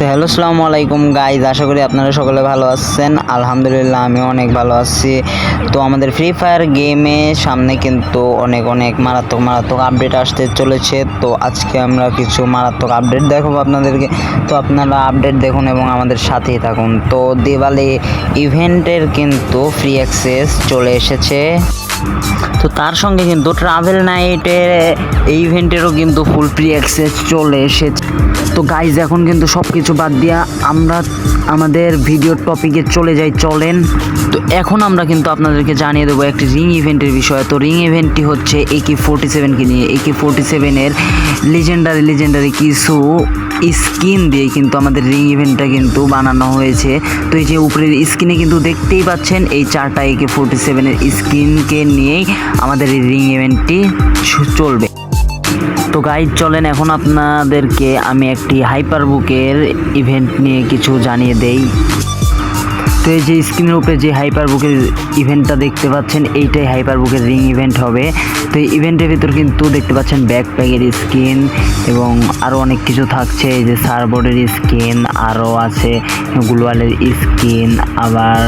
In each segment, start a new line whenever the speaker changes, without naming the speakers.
তো হ্যালো সালামু আলাইকুম গাইজ আশা করি আপনারা সকলে ভালো আছেন। আলহামদুলিল্লাহ আমি অনেক ভালো আছি। তো আমাদের ফ্রি ফায়ার গেমে সামনে কিন্তু অনেক অনেক মারাত্মক মারাত্মক আপডেট আসতে চলেছে। তো আজকে আমরা কিছু মারাত্মক আপডেট দেখাবো আপনাদেরকে। তো আপনারা আপডেট দেখুন এবং আমাদের সাথেই থাকুন। তো দিওয়ালি ইভেন্টের কিন্তু ফ্রি অ্যাক্সেস চলে এসেছে। তো তার সঙ্গে কিন্তু ট্রাভেল নাইটের এই ইভেন্টেরও কিন্তু ফুল ফ্রি অ্যাক্সেস চলে এসেছে। তো গাইজ এখন কিন্তু সব কিছু বাদ দিয়া আমরা আমাদের ভিডিও টপিকে চলে যাই, চলেন। তো এখন আমরা কিন্তু আপনাদেরকে জানিয়ে দেবো একটি রিং ইভেন্টের বিষয়ে। তো রিং ইভেন্টটি হচ্ছে একে ফোর্টি সেভেনকে নিয়ে। একে ফোর্টি সেভেনের লিজেন্ডারি লিজেন্ডারি কিছু স্কিন দিয়ে কিন্তু আমাদের রিং ইভেন্টটা কিন্তু বানানো হয়েছে। তো এই যে উপরের স্কিনে কিন্তু দেখতেই পাচ্ছেন, এই চারটা একে ফোর্টি সেভেনের স্ক্রিনকে নিয়েই আমাদের এই রিং ইভেন্টটি চলবে। তো গাইড চলেন এখন আপনাদেরকে আমি একটি হাইপার বুকের ইভেন্ট নিয়ে কিছু জানিয়ে দেই। তো এই যে স্ক্রিনের উপরে যে হাইপার বুকের ইভেন্টটা দেখতে পাচ্ছেন, এইটাই হাইপার বুকের রিং ইভেন্ট হবে। তো এই ইভেন্টের ভিতর কিন্তু দেখতে পাচ্ছেন ব্যাকপ্যাকের স্কিন এবং আরও অনেক কিছু থাকছে। এই যে সারবোর্ডের স্কিন আরও আছে গ্লোয়ালের স্কিন আবার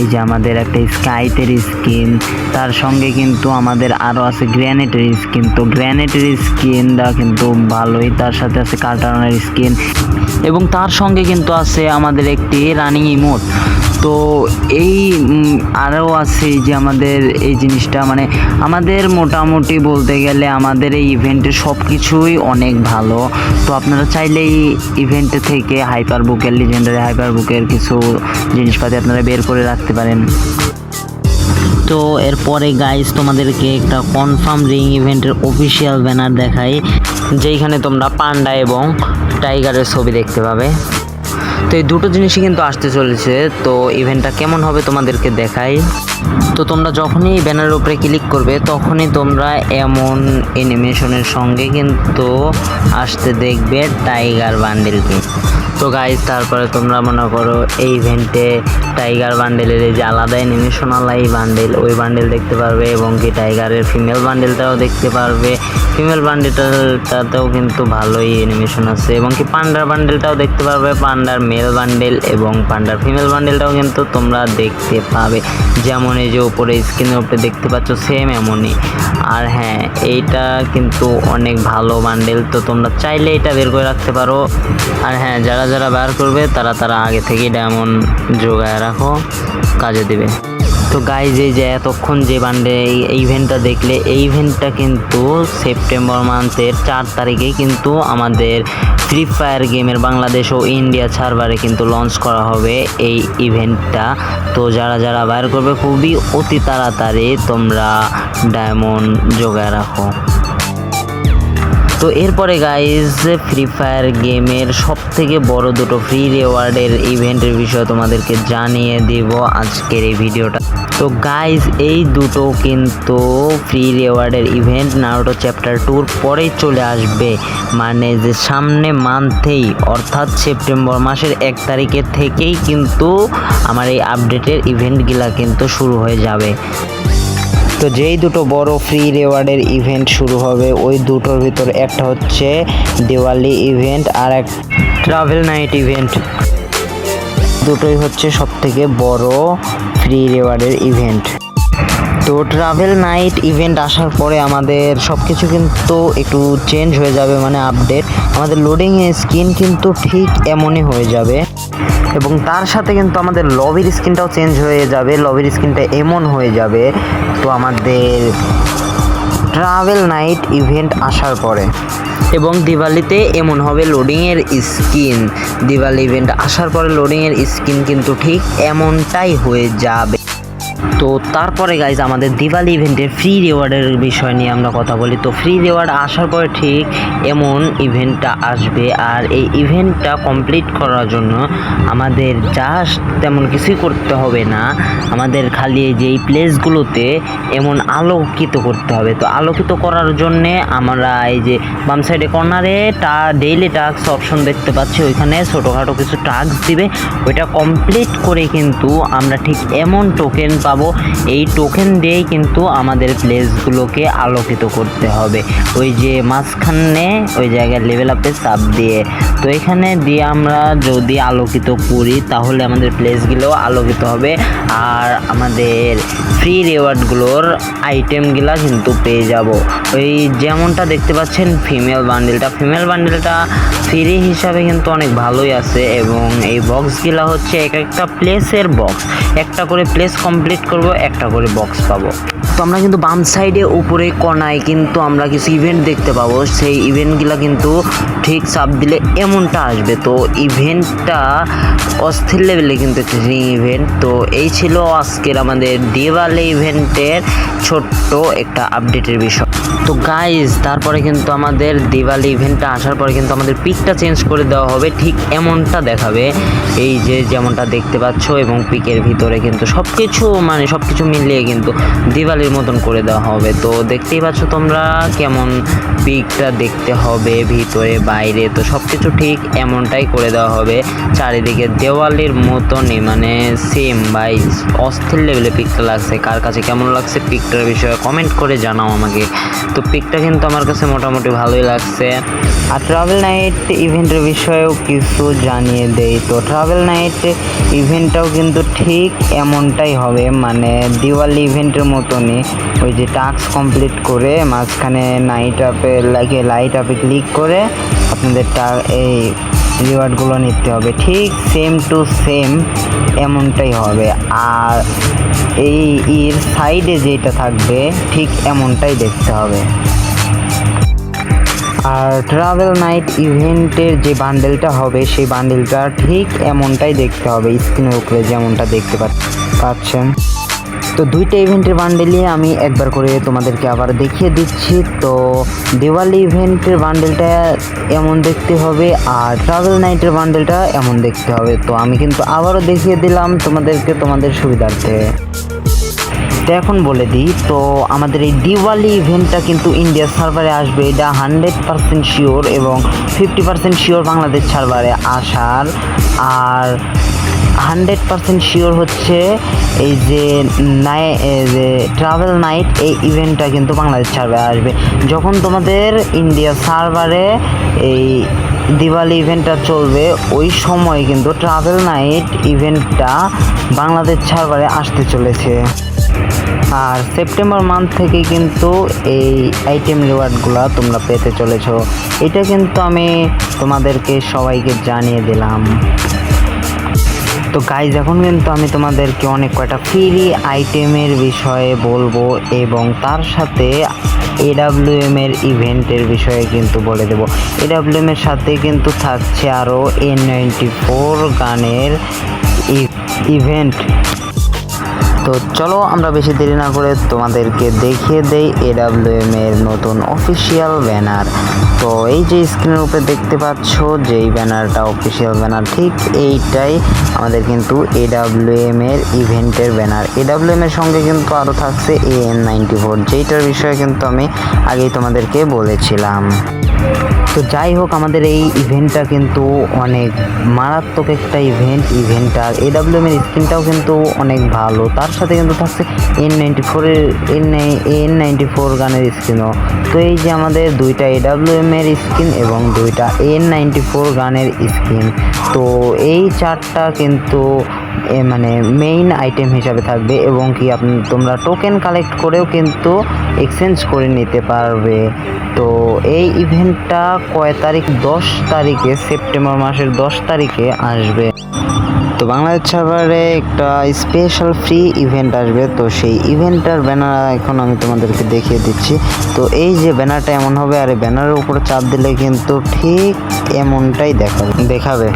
এই যে আমাদের একটা স্কাইটের স্কিন তার সঙ্গে কিন্তু আমাদের আরও আছে গ্র্যানেটের স্কিন তো গ্র্যানেটের স্কিনটা কিন্তু ভালোই, তার সাথে আছে কার্টানের স্কিন এবং তার সঙ্গে কিন্তু আছে আমাদের একটি রানিং ইমোট তো এই আরও আছে যে আমাদের এই জিনিসটা মানে আমাদের মোটামুটি বলতে গেলে আমাদের এই ইভেন্টের সব কিছুই অনেক ভালো। তো আপনারা চাইলে এই ইভেন্টে থেকে হাইপার বুকের লিজেন্ডারি হাইপার বুকের কিছু জিনিসপাতি আপনারা বের করে রাখতে পারেন। তো এরপরে গাইস তোমাদেরকে একটা কনফার্ম রিং ইভেন্টের অফিসিয়াল ব্যানার দেখাই, যেইখানে তোমরা পান্ডা এবং টাইগারের ছবি দেখতে পাবে। তো এই দুটো জিনিসই কিন্তু আসতে চলেছে। তো ইভেন্টটা কেমন হবে তোমাদেরকে দেখাই। তো তোমরা যখনই ব্যানারের উপরে ক্লিক করবে, তখনই তোমরা এমন অ্যানিমেশনের সঙ্গে কিন্তু আসতে দেখবে টাইগার বান্ডেলকে তো গাইজ তারপরে তোমরা মনে করো এই ইভেন্টে টাইগার বান্ডেলের যে আলাদা অ্যানিমেশনাল এই বান্ডেল ওই বান্ডেল দেখতে পারবে এবং কি টাইগারের ফিমেল বান্ডেলটাও দেখতে পারবে। ফিমেল বান্ডেলটাতেও কিন্তু ভালোই অ্যানিমেশন আছে এবং কি পান্ডার বান্ডেলটাও দেখতে পারবে, পান্ডার মেল বান্ডেল এবং পান্ডার ফিমেল বান্ডেলটাও কিন্তু তোমরা দেখতে পাবে। যেমন এই যে উপরে স্ক্রিনের উপরে দেখতে পাচ্ছ সেম এমনই। আর হ্যাঁ এইটা কিন্তু অনেক ভালো বান্ডেল তো তোমরা চাইলে এটা বের করে রাখতে পারো। আর হ্যাঁ যারা যারা বার করবে, তারা তারা আগে থেকেই ডায়মন্ড জোগায় রাখো, কাজে দিবে। তো এই যে এতক্ষণ যে বান্ডে এই ইভেন্টটা দেখলে, এই ইভেন্টটা কিন্তু সেপ্টেম্বর মান্থের চার তারিখেই কিন্তু আমাদের ফ্রি ফায়ার গেমের বাংলাদেশ ও ইন্ডিয়া সার্ভারে কিন্তু লঞ্চ করা হবে এই ইভেন্টটা তো যারা যারা বাইর করবে, খুবই অতি তাড়াতাড়ি তোমরা ডায়মন্ড জোগায় রাখো। তো এরপরে গাইজ ফ্রি ফায়ার গেমের সব থেকে বড় দুটো ফ্রি রেওয়ার্ডের ইভেন্টের বিষয়ে তোমাদেরকে জানিয়ে দেব আজকের এই ভিডিওটা তো গাইজ এই দুটো কিন্তু ফ্রি রেওয়ার্ডের ইভেন্ট নারুটো চ্যাপ্টার টুর পরেই চলে আসবে। মানে যে সামনে মান্থেই অর্থাৎ সেপ্টেম্বর মাসের এক তারিখে থেকেই কিন্তু আমার এই আপডেটের ইভেন্টগুলা কিন্তু শুরু হয়ে যাবে। তো যেই দুটো বড় ফ্রি রেওয়ার্ডের ইভেন্ট শুরু হবে, ওই দুটোর ভিতর একটা হচ্ছে দিওয়ালি ইভেন্ট আর এক ট্রাভেল নাইট ইভেন্ট। দুটোই হচ্ছে সবথেকে বড় ফ্রি রেওয়ার্ডের ইভেন্ট। তো ট্রাভেল নাইট ইভেন্ট আসার পরে আমাদের সব কিছু কিন্তু একটু চেঞ্জ হয়ে যাবে মানে আপডেট আমাদের লোডিং স্ক্রিন কিন্তু ঠিক এমনই হয়ে যাবে। এবং তার সাথে কিন্তু আমাদের লবির স্ক্রিনটাও চেঞ্জ হয়ে যাবে লবির স্ক্রিনটা এমন হয়ে যাবে। তো আমাদের ট্রাভেল নাইট ইভেন্ট আসার পরে। এবং দিওয়ালিতে এমন হবে লোডিংয়ের স্কিন দিওয়ালি ইভেন্ট আসার পরে লোডিংয়ের স্কিন কিন্তু ঠিক এমনটাই হয়ে যাবে। তো তারপরে গাইজ আমাদের দিওয়ালি ইভেন্টের ফ্রি রিওয়ার্ডের বিষয় নিয়ে আমরা কথা বলি। তো ফ্রি রিওয়ার্ড আসার পরে ঠিক এমন ইভেন্টটা আসবে আর এই ইভেন্টটা কমপ্লিট করার জন্য আমাদের জাস্ট তেমন কিছুই করতে হবে না। আমাদের খালি যে এই প্লেসগুলোতে এমন আলোকিত করতে হবে। তো আলোকিত করার জন্যে আমরা এই যে বাম সাইডে কর্নারে টা ডেইলি টাস্ক অপশন দেখতে পাচ্ছি। ওইখানে ছোটোখাটো কিছু টাস্ক দিবে। ওইটা কমপ্লিট করে কিন্তু আমরা ঠিক এমন টোকেন পাবো এই টোকেন দিয়েই কিন্তু আমাদের প্লেসগুলোকে আলোকিত করতে হবে। ওই যে মাঝখানে, ওই জায়গায় লেভেল আপে চাপ দিয়ে। তো এখানে দিয়ে আমরা যদি আলোকিত করি, তাহলে আমাদের প্লেসগুলো আলোকিত হবে। আর আমাদের ফ্রি রেওয়ার্ডগুলোর আইটেমগুলা কিন্তু পেয়ে যাব। ওই যেমনটা দেখতে পাচ্ছেন ফিমেল বান্ডেলটা ফিমেল বান্ডেলটা ফ্রি হিসাবে কিন্তু অনেক ভালোই আছে এবং এই বক্সগুলা হচ্ছে এক একটা প্লেসের বক্স একটা করে প্লেস কমপ্লিট করব একটা করে বক্স পাবো। তো আমরা কিন্তু বাম সাইডে উপরে কণায় কিন্তু আমরা কিছু ইভেন্ট দেখতে পাবো। সেই ইভেন্টগুলো কিন্তু ঠিক চাপ দিলে এমনটা আসবে। তো ইভেন্টটা অস্থির লেভেলে কিন্তু একটি ইভেন্ট তো এই ছিল আজকের আমাদের দিওয়ালি ইভেন্টের ছোট্ট একটা আপডেটের বিষয়। তো গাইজ তারপরে কিন্তু আমাদের দিওয়ালি ইভেন্টটা আসার পরে কিন্তু আমাদের পিকটা চেঞ্জ করে দেওয়া হবে। ঠিক এমনটা দেখাবে। এই যে যেমনটা দেখতে পাচ্ছ এবং পিকের ভিতরে কিন্তু সব কিছু মানে সব কিছু মিলিয়ে কিন্তু দিওয়ালির মতন করে দেওয়া হবে। তো দেখতেই পাচ্ছ তোমরা কেমন পিকটা দেখতে হবে, ভিতরে, বাইরে। তো সব কিছু ঠিক এমনটাই করে দেওয়া হবে। চারিদিকে দেওয়ালির মতনই মানে সেম বাই অস্থির লেভেলে পিকটা লাগছে। কার কাছে কেমন লাগছে পিকটার বিষয়ে কমেন্ট করে জানাও আমাকে। তো পিকটা কিন্তু আমার কাছে মোটামুটি ভালোই লাগছে। আর ট্রাভেল নাইট ইভেন্টের বিষয়েও কিছু জানিয়ে দেই। তো ট্রাভেল নাইট ইভেন্টটাও কিন্তু ঠিক এমনটাই হবে মানে দিওয়ালি ইভেন্টের মতনই। ওই যে টাস্ক কমপ্লিট করে মাঝখানে নাইট আপে লাগে লাইট আপে ক্লিক করে আপনাদের এই রিওয়ার্ডগুলো নিতে হবে। ঠিক সেম টু সেম এমনটাই হবে। আর এই এর সাইডে যেটা থাকবে, ঠিক এমনটাই দেখতে হবে। আর ট্রাভেল নাইট ইভেন্টের যে বান্ডেলটা হবে, সেই বান্ডেলটা ঠিক এমনটাই দেখতে হবে স্ক্রিনের উপরে যেমনটা দেখতে পাচ- পাচ্ছেন। তো দুইটা ইভেন্টের বান্ডেলই আমি একবার করে তোমাদেরকে আবার দেখিয়ে দিচ্ছি। তো দিওয়ালি ইভেন্টের বান্ডেলটা এমন দেখতে হবে আর ট্রাভেল নাইটের বান্ডেলটা এমন দেখতে হবে। তো আমি কিন্তু আবারও দেখিয়ে দিলাম তোমাদেরকে তোমাদের সুবিধার্থে। তো এখন বলে দিই, তো আমাদের এই দিওয়ালি ইভেন্টটা কিন্তু ইন্ডিয়ার সার্ভারে আসবে। এটা হান্ড্রেড পারসেন্ট শিওর এবং ফিফটি পারসেন্ট শিওর বাংলাদেশ সার্ভারে আসার। আর হান্ড্রেড পারসেন্ট শিওর হচ্ছে এই যে নাই যে ট্রাভেল নাইট এই ইভেন্টটা কিন্তু বাংলাদেশ সার্ভারে আসবে। যখন তোমাদের ইন্ডিয়া সার্ভারে এই দিওয়ালি ইভেন্টটা চলবে, ওই সময় কিন্তু ট্রাভেল নাইট ইভেন্টটা বাংলাদেশ সার্ভারে আসতে চলেছে। আর সেপ্টেম্বর মান্থ থেকে কিন্তু এই আইটেম রিওয়ার্ডগুলো তোমরা পেতে চলেছ। এটা কিন্তু আমি তোমাদেরকে সবাইকে জানিয়ে দিলাম। তো গাইজ এখন কিন্তু আমি তোমাদেরকে অনেক কয়টা ফ্রি আইটেমের বিষয়ে বলব এবং তার সাথে এডাব্লিউএম এর ইভেন্টের বিষয়ে কিন্তু বলে দেবো। এডাব্লিউএম এর সাথে কিন্তু থাকছে আরও এন নাইনটি ফোর গানের ইভেন্ট তো চলো আমরা বেশি দেরি না করে তোমাদেরকে দেখিয়ে দেই এডাব্লিউএম এর নতুন অফিসিয়াল ব্যানার তো এই যে স্ক্রিনের উপরে দেখতে পাচ্ছ যেই ব্যানারটা অফিসিয়াল ব্যানার ঠিক এইটাই আমাদের কিন্তু এডাব্লিউএম এর ইভেন্টের ব্যানার এডাব্লিউএম এর সঙ্গে কিন্তু আরও থাকছে এ এন নাইনটি ফোর যেইটার বিষয়ে কিন্তু আমি আগেই তোমাদেরকে বলেছিলাম। তো যাই হোক, আমাদের এই ইভেন্টটা কিন্তু অনেক মারাত্মক একটা ইভেন্ট ইভেন্টটার এডাব্লিউএম এর স্ক্রিনটাও কিন্তু অনেক ভালো। তার সাথে কিন্তু থাকছে এন নাইনটি ফোরের এন এন নাইনটি ফোর গানের স্ক্রিনও তো এই যে আমাদের দুইটা এডাব্লিউএম এর স্ক্রিন এবং দুইটা এন নাইনটি ফোর গানের স্ক্রিন তো এই চারটা কিন্তু মানে মেইন আইটেম হিসাবে থাকবে এবং কি আপনি তোমরা টোকেন কালেক্ট করেও কিন্তু এক্সচেঞ্জ করে নিতে পারবে। তো এই ইভেন্টটা কয় তারিখ? দশ তারিখে সেপ্টেম্বর মাসের দশ তারিখে আসবে। তো বাংলাদেশ সার্ভারে একটা স্পেশাল ফ্রি ইভেন্ট আসবে। তো সেই ইভেন্টটার ব্যানার এখন আমি তোমাদেরকে দেখিয়ে দিচ্ছি। তো এই যে ব্যানারটা এমন হবে, আর ব্যানারের উপরে চাপ দিলে কিন্তু ঠিক এমনটাই দেখাবে। দেখাবে।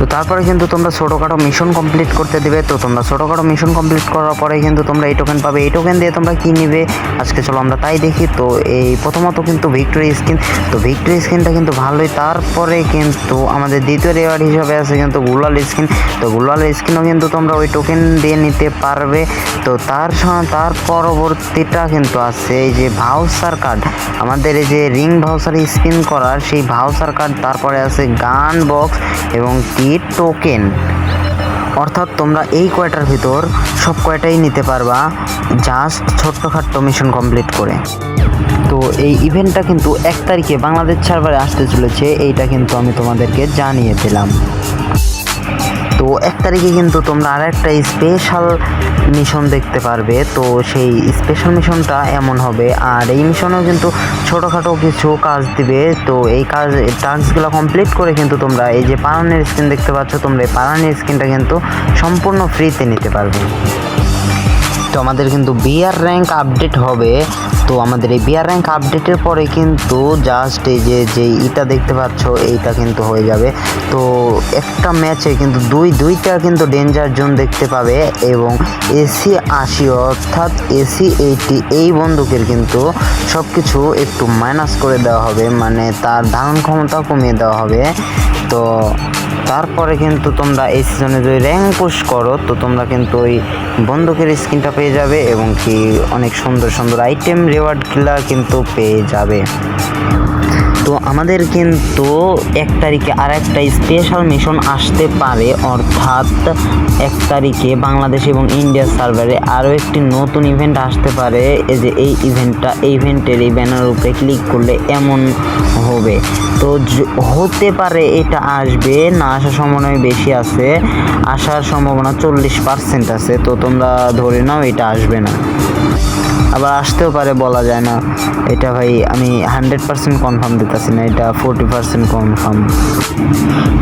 তো তারপরে কিন্তু তোমরা ছোটোখাটো মিশন কমপ্লিট করতে দেবে। তো তোমরা ছোটোখাটো মিশন কমপ্লিট করার পরে কিন্তু তোমরা এই টোকেন পাবে। এই টোকেন দিয়ে তোমরা কী নিবে? আজকে চলো আমরা তাই দেখি। তো এই প্রথমত কিন্তু ভিক্টোরি স্কিন তো ভিক্টোরি স্কিনটা কিন্তু ভালোই। তারপরে কিন্তু আমাদের দ্বিতীয় রেওয়ার্ড হিসাবে আছে কিন্তু গুলাল স্কিন তো গুলাল স্কিনও কিন্তু তোমরা ওই টোকেন দিয়ে নিতে পারবে। তো তার তার পরবর্তীটা কিন্তু আছে এই যে ভাউসার কার্ড আমাদের এই যে রিং ভাউসার স্পিন করার সেই ভাউসার কার্ড তারপরে আছে গান বক্স এবং কি টোকেন। অর্থাৎ তোমরা এই কয়টার ভিতর সব কয়টাই নিতে পারবা জাস্ট ছোট্টখাট্ট মিশন কমপ্লিট করে। তো এই ইভেন্টটা কিন্তু এক তারিখে বাংলাদেশ সার্ভারে আসতে চলেছে, এইটা কিন্তু আমি তোমাদেরকে জানিয়ে দিলাম। তো এক তারিখে কিন্তু তোমরা আর একটা স্পেশাল মিশন দেখতে পারবে। তো সেই স্পেশাল মিশনটা এমন হবে। আর এই মিশনেও কিন্তু ছোটোখাটো কিছু কাজ দিবে। তো এই কাজ টাস্কগুলো কমপ্লিট করে কিন্তু তোমরা এই যে পারানের স্ক্রিন দেখতে পাচ্ছ, তোমরা এই পারানের স্ক্রিনটা কিন্তু সম্পূর্ণ ফ্রিতে নিতে পারবে। তো আমাদের কিন্তু বিআর র্যাঙ্ক আপডেট হবে। তো আমাদের এই বিআর র্যাঙ্ক আপডেটের পরে কিন্তু জাস্ট এই যে যে ইটা দেখতে পাচ্ছ, এইটা কিন্তু হয়ে যাবে। তো একটা ম্যাচে কিন্তু দুই, দুইটা কিন্তু ডেঞ্জার জোন দেখতে পাবে এবং এসি আশি অর্থাৎ এসি এইটি এই বন্দুকের কিন্তু সব কিছু একটু মাইনাস করে দেওয়া হবে। মানে তার ধারণ ক্ষমতা কমিয়ে দেওয়া হবে। তো তারপরে কিন্তু তোমরা এই সিজনে যদি র্যাঙ্ক পুশ করো, তো তোমরা কিন্তু ওই বন্দুকের স্কিনটা পেয়ে যাবে এবং কি অনেক সুন্দর সুন্দর আইটেম রেওয়ার্ড কিন্তু পেয়ে যাবে। তো আমাদের কিন্তু এক তারিখে আর একটা স্পেশাল মিশন আসতে পারে, অর্থাৎ এক তারিখে বাংলাদেশ এবং ইন্ডিয়া সার্ভারে আরও একটি নতুন ইভেন্ট আসতে পারে। এই যে এই ইভেন্টটা এই ইভেন্টের এই ব্যানার উপরে ক্লিক করলে এমন হবে। তো হতে পারে এটা আসবে, না আসার সম্ভাবনা বেশি আছে। আসার সম্ভাবনা চল্লিশ পার্সেন্ট আছে, তো তোমরা ধরে নাও এটা আসবে না। আবার আসতেও পারে বলা যায় না। এটা ভাই আমি হান্ড্রেড পার্সেন্ট কনফার্ম দিতেছি না, এটা ফোরটি পার্সেন্ট কনফার্ম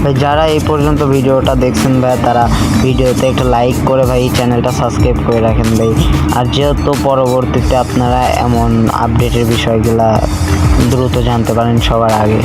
ভাই, যারা এই পর্যন্ত ভিডিওটা দেখছেন ভাই, তারা ভিডিওতে একটা লাইক করে ভাই, চ্যানেলটা সাবস্ক্রাইব করে রাখেন ভাই। আর যেহেতু পরবর্তীতে আপনারা এমন আপডেটের বিষয়গুলা দ্রুত জানতে পারেন সবার আগে।